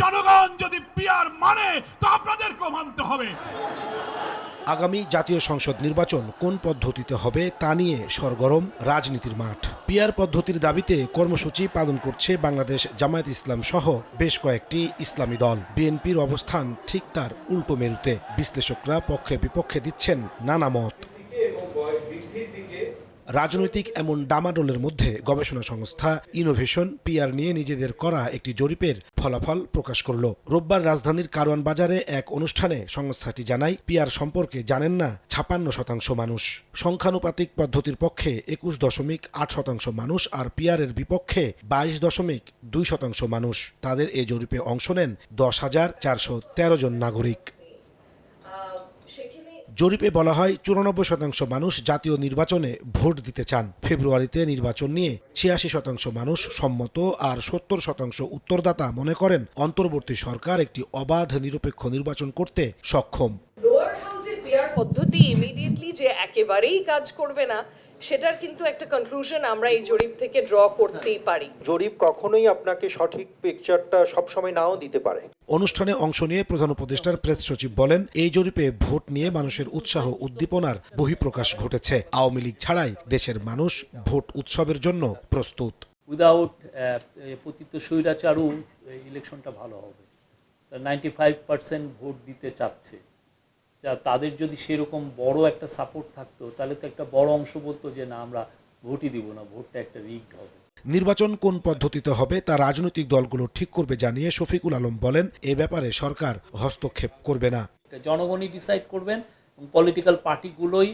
জনগণ যদি পিয়ার মানে তো আপনাদেরকেও মানতে হবে। আগামী জাতীয় সংসদ নির্বাচন কোন পদ্ধতিতে হবে তা নিয়ে সরগরম রাজনীতির মাঠ। পিয়ার পদ্ধতির দাবিতে কর্মসূচি পালন করছে বাংলাদেশ জামায়াত ইসলাম সহ বেশ কয়েকটি ইসলামী দল। বিএনপির অবস্থান ঠিক তার উল্টো মেরুতে। বিশ্লেষকরা পক্ষে বিপক্ষে দিচ্ছেন নানা মত। রাজনৈতিক এমন ডামাডোলের মধ্যে গবেষণা সংস্থা ইনোভেশন পিআর নিয়ে নিজেদের করা একটি জরিপের ফলাফল প্রকাশ করল। রোববার রাজধানীর কারওয়ান বাজারে এক অনুষ্ঠানে সংস্থাটি জানায় পিআর সম্পর্কে জানেন না ছাপান্ন শতাংশ মানুষ। সংখ্যানুপাতিক পদ্ধতির পক্ষে একুশ দশমিক আট শতাংশ মানুষ আর পিআরের বিপক্ষে বাইশ দশমিক দুই শতাংশ মানুষ। তাদের এই জরিপে অংশ নেন দশ হাজার চারশো তেরো জন নাগরিক। জরিপে বলা হয়, চুরানব্বই শতাংশ মানুষ জাতীয় নির্বাচনে ভোট দিতে চান। ফেব্রুয়ারিতে নির্বাচন নিয়ে ছিয়াশি শতাংশ মানুষ সম্মত আর সত্তর শতাংশ উত্তরদাতা মনে করেন, অন্তর্বর্তী সরকার একটি অবাধ নিরপেক্ষ নির্বাচন করতে সক্ষম। পদ্ধতি ইমিডিয়েটলি যে একেবারেই কাজ করবে না সেটার কিন্তু একটা কনক্লুশন আমরা এই জরিপ থেকে ড্র করতেই পারি। জরিপ কখনোই আপনাকে সঠিক পিকচারটা সবসময় নাও দিতে পারে। অনুষ্ঠানে অংশ নিয়ে প্রধান উপদেষ্টার প্রেস সচিব বলেন এই জরিপে ভোট নিয়ে মানুষের উৎসাহ উদ্দীপনার বহিঃপ্রকাশ ঘটেছে। আওয়ামী লীগ ছাড়াই দেশের মানুষ ভোট উৎসবের জন্য প্রস্তুত। উইদাউট পতিত স্বৈরাচারও ইলেকশনটা ভালো হবে। নাইনটি ফাইভ পার্সেন্ট ভোট দিতে চাচ্ছে। তাদের যদি সেরকম বড় একটা সাপোর্ট থাকতো তাহলে তো একটা বড় অংশ বলতো যে না আমরা ভোটই দিব না ভোটটা একটা রিগড হবে। নির্বাচন কোন পদ্ধতিতে হবে তা রাজনৈতিক দলগুলো ঠিক করবে জানিয়ে শফিকুল আলম বলেন এ ব্যাপারে সরকার হস্তক্ষেপ করবে না। জনগণই ডিসাইড করবেন এবং পলিটিক্যাল পার্টিগুলোই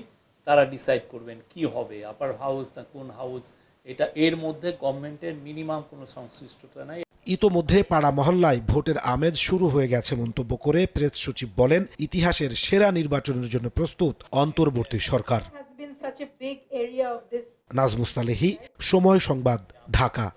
তারা ডিসাইড করবেন কি হবে আপার হাউস না কোন হাউস এটা এর মধ্যে গভর্নমেন্টের মিনিমাম কোনো সংশ্লিষ্টতা নাই। ইতোমধ্যে পাড়া মহল্লায় ভোটের আমেজ শুরু হয়ে গেছে মন্তব্য করে প্রেস সচিব বলেন ইতিহাসের সেরা নির্বাচনের জন্য প্রস্তুত অন্তর্বর্তী সরকার। নাজমুস্তালেহি সময় সংবাদ ঢাকা।